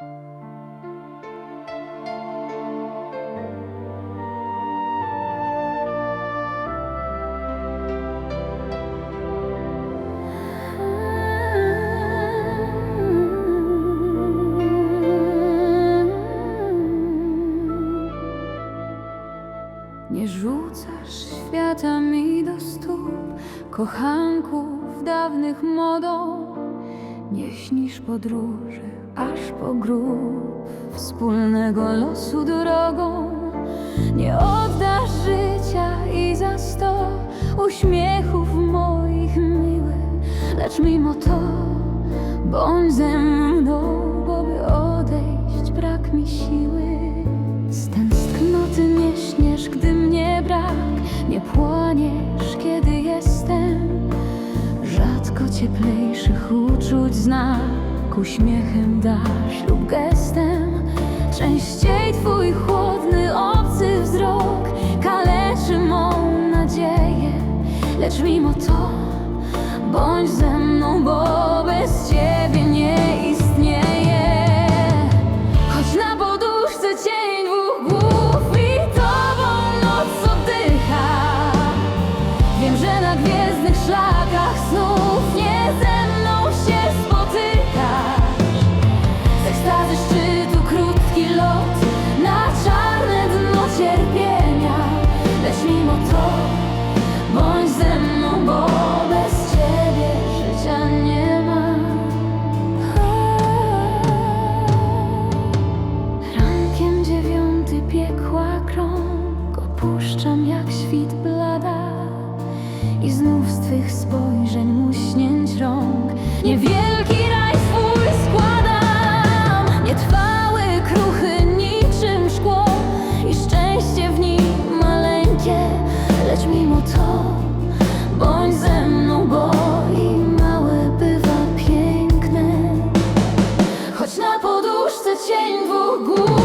Nie rzucasz świata mi do stóp, kochanków dawnych modą. Nie śnisz podróży aż po grób, wspólnego losu drogą. Nie oddasz życia i za sto uśmiechów moich miłych, lecz mimo to bądź ze mną, bo by odejść brak mi siły. Z tęsknoty nie śniesz, gdy mnie brak, nie płoniesz, kiedy jestem. Rzadko cieplejszych uczuć znak, uśmiechem dasz lub gestem. Częściej twój chłodny, obcy wzrok kaleczy mą nadzieję, lecz mimo to bądź ze mną, bo bez ciebie nie Opuszczam jak świt blada I znów z twych spojrzeń muśnięć rąk. Niewielki raj swój składam Nietrwały, kruchy niczym szkło I szczęście w nim maleńkie Lecz mimo to bądź ze mną, bo i małe bywa piękne. Choć na poduszce cień dwóch gór